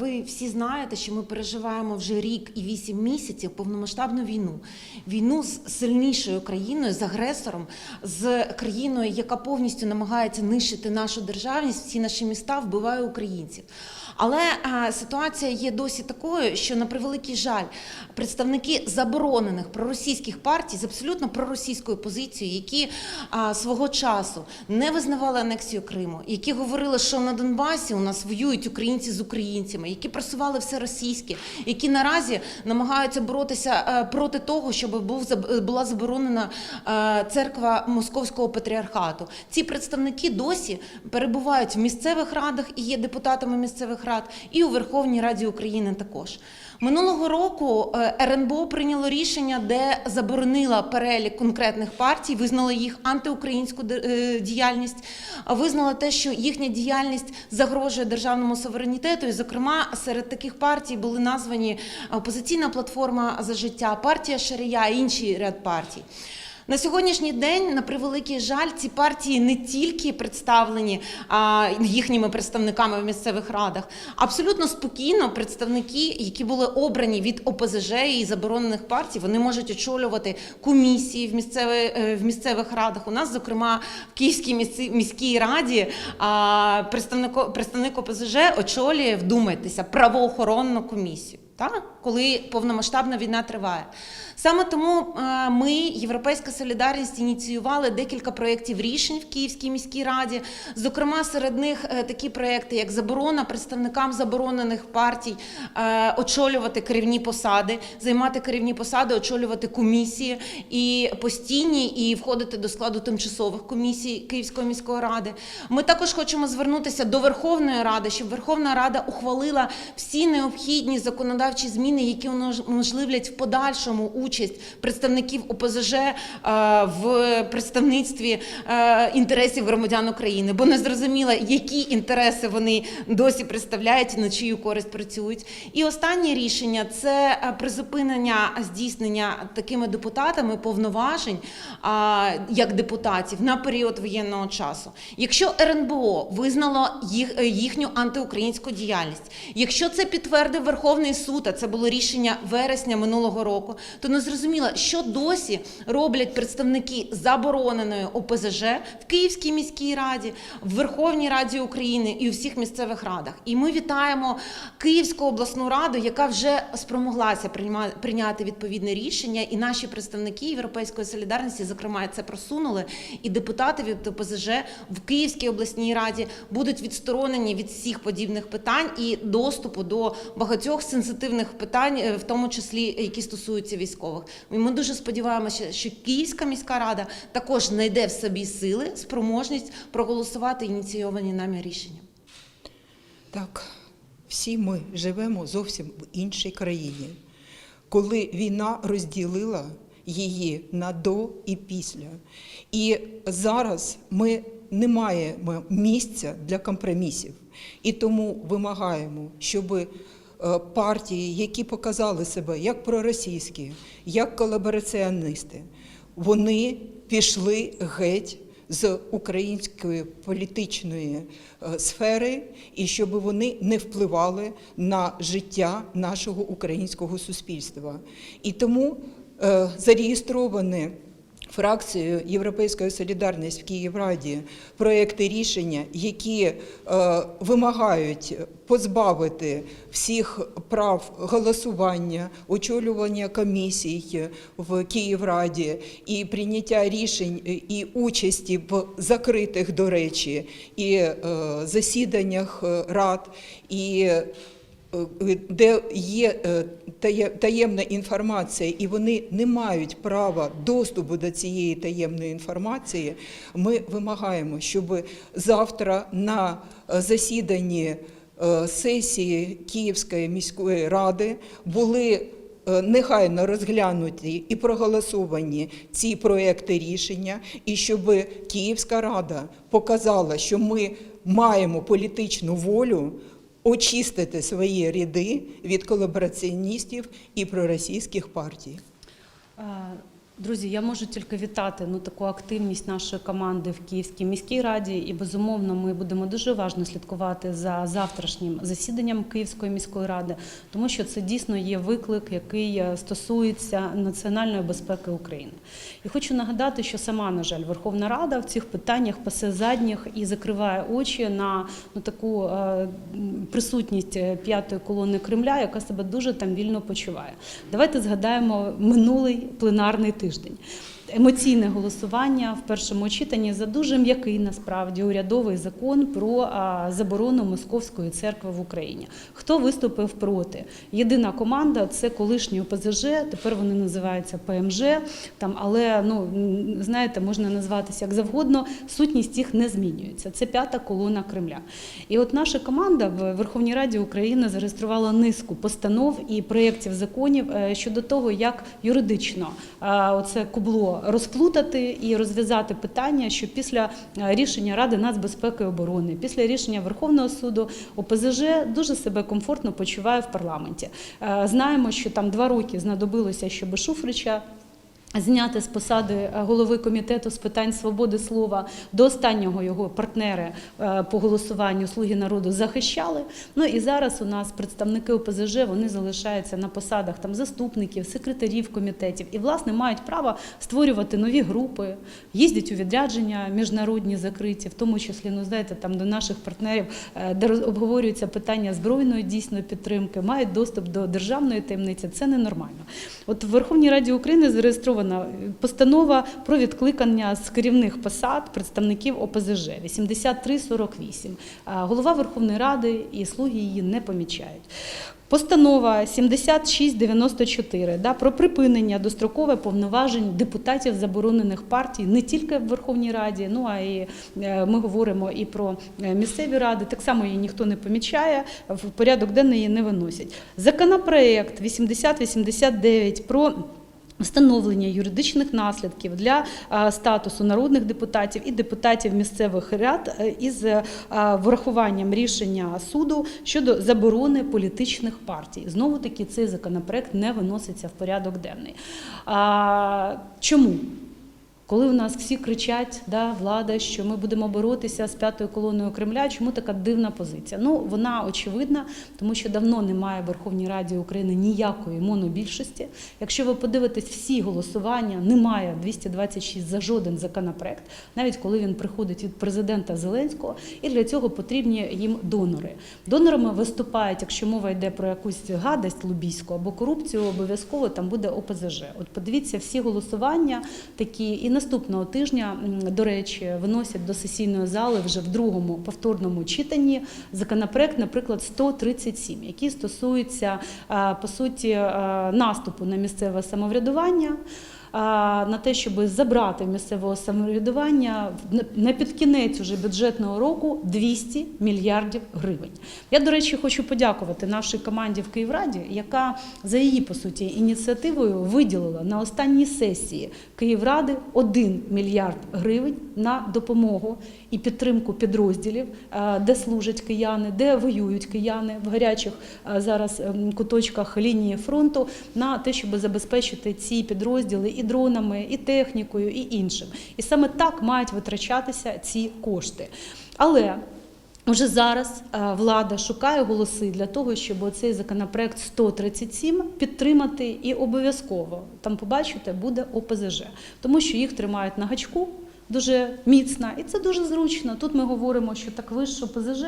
Ви всі знаєте, що ми переживаємо вже рік і вісім місяців повномасштабну війну. Війну з сильнішою країною, з агресором, з країною, яка повністю намагається нищити нашу державність, всі наші міста вбиває українців. Але е, ситуація є досі такою, що на превеликий жаль, представники заборонених проросійських партій з абсолютно проросійською позицією, які е, свого часу не визнавали анексію Криму, які говорили, що на Донбасі у нас воюють українці з українцями, які просували все російське, які наразі намагаються боротися е, проти того, щоб був була заборонена церква Московського патріархату. Ці представники досі перебувають в місцевих радах і є депутатами місцевих рад, і у Верховній Раді України також. Минулого року е, РНБО прийняло рішення, де заборонила перелік конкретних партій, визнала їх антиукраїнську е, діяльність, визнала те, що їхня діяльність загрожує державному суверенітету. І, зокрема, серед таких партій були названі опозиційна платформа за життя, партія Шарія і інший ряд партій. На сьогоднішній день, на превеликий жаль, ці партії не тільки представлені а, їхніми представниками в місцевих радах, абсолютно спокійно представники, які були обрані від ОПЗЖ і заборонених партій, вони можуть очолювати комісії в, місцеві, е, в місцевих радах. У нас, зокрема, в Київській міській, раді а, представник, представник ОПЗЖ очолює, вдумайтеся, правоохоронну комісію. Так, коли повномасштабна війна триває, саме тому е, ми, Європейська Солідарність, ініціювали декілька проєктів рішень в Київській міській раді. Зокрема, серед них е, такі проєкти, як заборона представникам заборонених партій е, очолювати керівні посади, займати керівні посади, очолювати комісії і постійні, і входити до складу тимчасових комісій Київської міської ради. Ми також хочемо звернутися до Верховної Ради, щоб Верховна Рада ухвалила всі необхідні законодавчі зміни, які уможливлять в подальшому участь представників ОПЗЖ е, в представництві е, інтересів громадян України, бо не зрозуміло, які інтереси вони досі представляють і на чию користь працюють. І останнє рішення це е, призупинення здійснення такими депутатами повноважень як депутатів на період воєнного часу. Якщо РНБО визнало їх, їхню антиукраїнську діяльність, якщо це підтвердив Верховний суд, а це було рішення вересня минулого року, то не зрозуміло, що досі роблять представники забороненої ОПЗЖ в Київській міській раді, в Верховній Раді України і у всіх місцевих радах. І ми вітаємо Київську обласну раду, яка вже спромоглася прийняти відповідне рішення, і наші представники Європейської солідарності, зокрема, це просунули. І депутати від ОПЗЖ в Київській обласній раді будуть відсторонені від всіх подібних питань і доступу до багатьох сенситивних питань, е, в тому числі які стосуються військових. І Ми дуже сподіваємося, що Київська міська рада також знайде в собі сили, спроможність проголосувати ініційовані нами рішення. Так, всі ми живемо зовсім в іншій країні, коли війна розділила її на до і після. І зараз ми не маємо місця для компромісів. І тому вимагаємо, щоб е, партії, які показали себе як проросійські, як колабораціоністи, вони пішли геть з української політичної е, сфери, і щоб вони не впливали на життя нашого українського суспільства. І тому е, зареєстровані фракцією Європейської солідарності в Київраді проекти рішення, які е, вимагають позбавити всіх прав голосування, очолювання комісій в Київраді і прийняття рішень е, і участі в закритих, до речі, і е, засіданнях рад, і де є е, таємна інформація, і вони не мають права доступу до цієї таємної інформації, ми вимагаємо, щоб завтра на е, засіданні е, сесії Київської міської ради були е, негайно розглянуті і проголосовані ці проекти рішення, і щоб Київська рада показала, що ми маємо політичну волю очистити свої ряди від колабораціоністів і проросійських партій. Друзі, я можу тільки вітати ну таку активність нашої команди в Київській міській раді. І безумовно, ми будемо дуже уважно слідкувати за завтрашнім засіданням Київської міської ради, тому що це дійсно є виклик, який е, стосується національної безпеки України. І хочу нагадати, що сама, на жаль, Верховна Рада в цих питаннях пасе задніх і закриває очі на ну таку е, присутність е, п'ятої колони Кремля, яка себе дуже там вільно почуває. Давайте згадаємо минулий пленарний тиждень тиждень. Емоційне голосування в першому читанні за дуже м'який насправді урядовий закон про заборону московської церкви в Україні. Хто виступив проти? Єдина команда це колишні ОПЗЖ, тепер вони називаються ПМЖ. Там, але ну знаєте, можна назватися як завгодно. Сутність їх не змінюється. Це п'ята колона Кремля. І от наша команда в Верховній Раді України зареєструвала низку постанов і проєктів законів е, щодо того, як юридично оце кубло розплутати і розв'язати питання, що після е, рішення Ради нацбезпеки і оборони, після рішення Верховного суду ОПЗЖ дуже себе комфортно почуває в парламенті. Е, Знаємо, що там два роки знадобилося, щоб Шуфрича Зняти з посади е, голови комітету з питань свободи слова до останнього його партнери е, по голосуванню Слуги народу захищали. Ну і зараз у нас представники ОПЗЖ вони залишаються на посадах там заступників, секретарів комітетів і власне мають право створювати нові групи, їздять у відрядження міжнародні закриті, в тому числі ну знаєте, там до наших партнерів, е, де обговорюються питання збройної дійсно підтримки, мають доступ до державної таємниці. Це ненормально. От в Верховній Раді України зареєстрована постанова про відкликання з керівних посад представників ОПЗЖ 8348. А Голова Верховної Ради і слуги її не помічають. Постанова 7694 да, про припинення дострокове повноважень депутатів заборонених партій не тільки в Верховній Раді, ну а і е, ми говоримо і про е, місцеві ради. Так само її ніхто не помічає, в порядок денний її не виносять. Законопроект 8089 про Встановлення юридичних наслідків для статусу народних депутатів і депутатів місцевих рад е, із е, врахуванням рішення суду щодо заборони політичних партій. Знову таки цей законопроект не виноситься в порядок денний. Чому? Коли в нас всі кричать, да, влада, що ми будемо боротися з п'ятою колоною Кремля, чому така дивна позиція? Ну вона очевидна, тому що давно немає в Верховній Раді України ніякої монобільшості. Якщо ви подивитесь всі голосування, немає 226 за жоден законопроект, навіть коли він приходить від президента Зеленського, і для цього потрібні їм донори. Донорами виступають, якщо мова йде про якусь гадость лобійську або корупцію, обов'язково там буде ОПЗЖ. От подивіться всі голосування такі і наступного тижня, до речі, виносять до сесійної зали вже в другому повторному читанні законопроект, наприклад, 137, який стосується е, по суті е, наступу на місцеве самоврядування. На те, щоб забрати місцевого самоврядування на- підкінець уже бюджетного року 200 мільярдів гривень. Я, до речі, хочу подякувати нашій команді в Київраді, яка за її по суті ініціативою виділила на останній сесії Київради 1 мільярд гривень на допомогу і підтримку підрозділів, де служать кияни, де воюють кияни в гарячих зараз куточках лінії фронту, на те, щоб забезпечити ці підрозділи і дронами, і технікою, і іншим. І саме так мають витрачатися ці кошти. Але Уже зараз е, влада шукає голоси для того, щоб цей законопроект 137 підтримати і обов'язково там побачите буде ОПЗЖ, тому що їх тримають на гачку. Дуже міцна, і це дуже зручно. Тут ми говоримо, що так ви ж ОПЗЖ,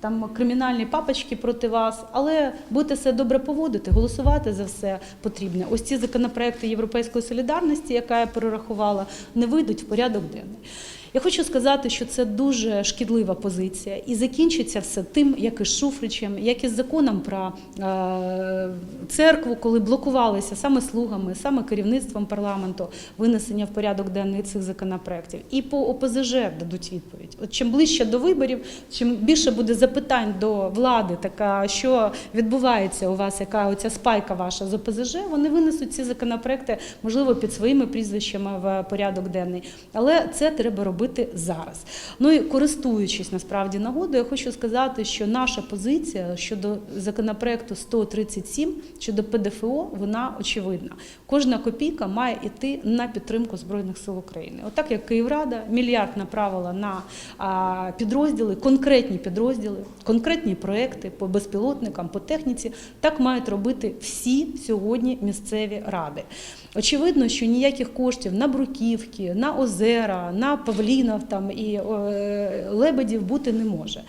там кримінальні папочки проти вас, але будете себе добре поводити, голосувати за все потрібне. Ось ці законопроекти Європейської солідарності, яка я перерахувала, не вийдуть в порядок денний. Я хочу сказати, що це дуже шкідлива позиція, і закінчиться все тим, як і з Шуфричем, як і з законом про е, церкву, коли блокувалися саме слугами, саме керівництвом парламенту винесення в порядок денний цих законопроєктів. І по ОПЗЖ дадуть відповідь. От чим ближче до виборів, чим більше буде запитань до влади, така що відбувається у вас, яка оця спайка ваша з ОПЗЖ, вони винесуть ці законопроекти, можливо, під своїми прізвищами в порядок денний. Але це треба робити робити зараз. Ну і користуючись насправді нагодою, я хочу сказати, що наша позиція щодо законопроекту 137 щодо ПДФО, вона очевидна. Кожна копійка має йти на підтримку збройних сил України. Отак як Київрада мільярд направила на підрозділи, конкретні підрозділи, конкретні проекти по безпілотникам, по техніці, так мають робити всі сьогодні місцеві ради. Очевидно, що ніяких коштів на бруківки, на озера, на павлінов там і е, лебедів бути не може.